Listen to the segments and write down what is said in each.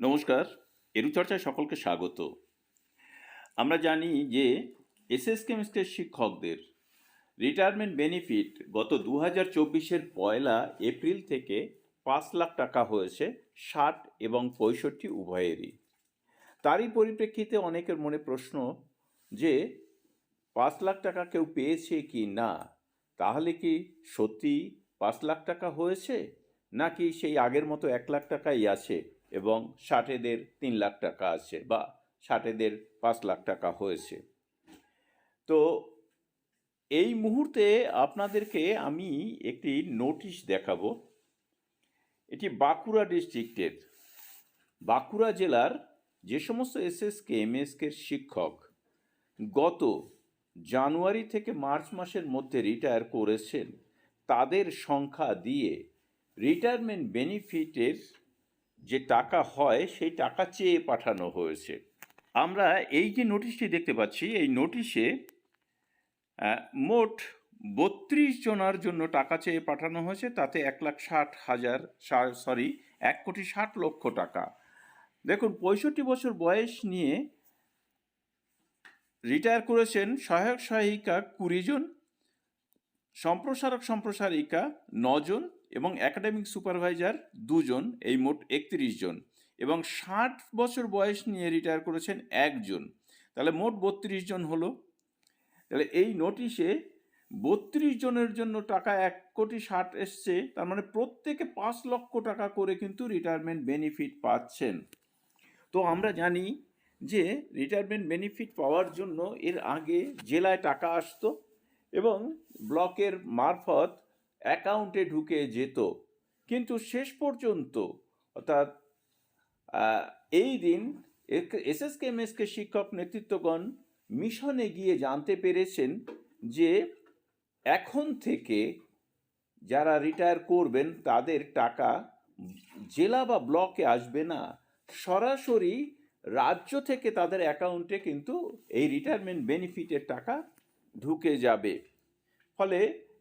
নমস্কার, এরুচর্চায় সকলকে স্বাগত। আমরা জানি যে এসএস কেমিস্টের শিক্ষকদের রিটায়ারমেন্ট বেনিফিট গত দু হাজার চব্বিশের পয়লা এপ্রিল থেকে পাঁচ লাখ টাকা হয়েছে, ষাট এবং পঁয়ষট্টি উভয়েরই। তারই পরিপ্রেক্ষিতে অনেকের মনে প্রশ্ন যে, পাঁচ লাখ টাকা কেউ পেয়েছে কি না? তাহলে কি সত্যি পাঁচ লাখ টাকা হয়েছে? নাকি সেই আগের মতো এক লাখ টাকাই আছে? এবং ষাটেদের তিন লাখ টাকা আছে বা ষাটেদের পাঁচ লাখ টাকা হয়েছে। তো এই মুহূর্তে আপনাদেরকে আমি একটি নোটিশ দেখাবো। এটি বাঁকুড়া ডিস্ট্রিক্টের। বাঁকুড়া জেলার যে সমস্ত এসএসকে এমএসকের শিক্ষক গত জানুয়ারি থেকে মার্চ মাসের মধ্যে রিটায়ার করেছেন, তাদের সংখ্যা দিয়ে রিটায়ারমেন্ট বেনিফিটের যে টাকা হয়, সেই টাকা চেয়ে পাঠানো হয়েছে। আমরা এই যে নোটিশটি দেখতে পাচ্ছি, এই নোটিশে মোট বত্রিশ জনার জন্য টাকা চেয়ে পাঠানো হয়েছে, তাতে এক লাখ ষাট হাজার সরি, এক কোটি ষাট লক্ষ টাকা। দেখুন, পঁয়ষট্টি বছর বয়স নিয়ে রিটায়ার করেছেন সহায়ক সহায়িকা কুড়ি জন, সম্প্রসারক সম্প্রসারিকা নজন এবং একাডেমিক সুপারভাইজার দুজন, এই মোট একত্রিশ জন। এবং ষাট বছর বয়স নিয়ে রিটায়ার করেছেন একজন। তাহলে মোট বত্রিশ জন হলো। তাহলে এই নোটিশে বত্রিশ জনের জন্য টাকা এক কোটি ষাট এসছে, তার মানে প্রত্যেকে পাঁচ লক্ষ টাকা করে কিন্তু রিটায়ারমেন্ট বেনিফিট পাচ্ছেন। তো আমরা জানি যে রিটায়ারমেন্ট বেনিফিট পাওয়ার জন্য এর আগে জেলায় টাকা আসতো এবং ব্লকের মারফত অ্যাকাউন্টে ঢুকে যেত। কিন্তু শেষ পর্যন্ত, অর্থাৎ এই দিন এসএসকে এমএসকে শিক্ষক নেতৃত্বগণ মিশনে গিয়ে জানতে পেরেছেন যে, এখন থেকে যারা রিটায়ার করবেন তাদের টাকা জেলা বা ব্লকে আসবে না। সরাসরি রাজ্য থেকে তাদের অ্যাকাউন্টে কিন্তু এই রিটায়ারমেন্ট বেনিফিটের টাকা ঢুকে যাবে। ফলে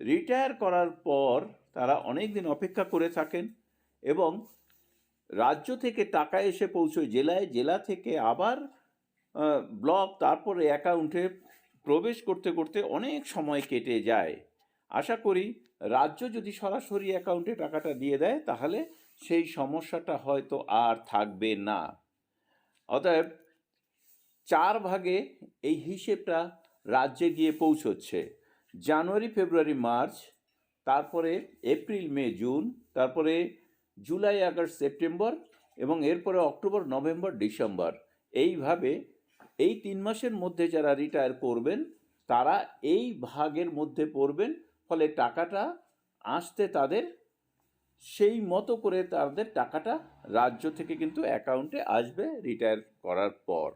রিটায়ার করার পর তারা অনেক দিন অপেক্ষা করে থাকেন এবং রাজ্য থেকে টাকা এসে পৌঁছয় জেলায়, জেলা থেকে আবার ব্লক, তারপরে অ্যাকাউন্টে প্রবেশ করতে করতে অনেক সময় কেটে যায়। আশা করি রাজ্য যদি সরাসরি অ্যাকাউন্টে টাকাটা দিয়ে দেয়, তাহলে সেই সমস্যাটা হয়তো আর থাকবে না। অতএব চার ভাগে এই হিসেবটা রাজ্যে গিয়ে পৌঁছচ্ছে। জানুয়ারি, ফেব্রুয়ারি, মার্চ, তারপরে এপ্রিল, মে, জুন, তারপরে জুলাই, আগস্ট, সেপ্টেম্বর এবং এরপরে অক্টোবর, নভেম্বর, ডিসেম্বর। এইভাবে এই তিন মাসের মধ্যে যারা রিটায়ার করবেন, তারা এই ভাগের মধ্যে পড়বেন, ফলে টাকাটা আসতে তাদের সেই মতো করে তাদের টাকাটা রাজ্য থেকে কিন্তু অ্যাকাউন্টে আসবে রিটায়ার করার পর।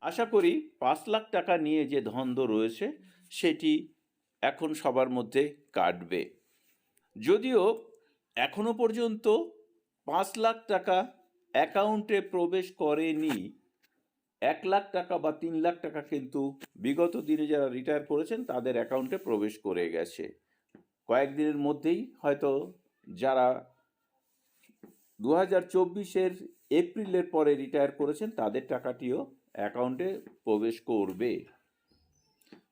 আশা করি পাঁচ লাখ টাকা নিয়ে যে ধন্দ রয়েছে, সেটি এখন সবার মধ্যে কাটবে। যদিও এখনও পর্যন্ত পাঁচ লাখ টাকা অ্যাকাউন্টে প্রবেশ করেনি, এক লাখ টাকা বা তিন লাখ টাকা কিন্তু বিগত দিনে যারা রিটায়ার করেছেন তাদের অ্যাকাউন্টে প্রবেশ করে গেছে। কয়েকদিনের মধ্যেই হয়তো যারা দু হাজার চব্বিশের এপ্রিলের পরে রিটায়ার করেছেন তাদের টাকাটিও অ্যাকাউন্টে প্রবেশ করবে।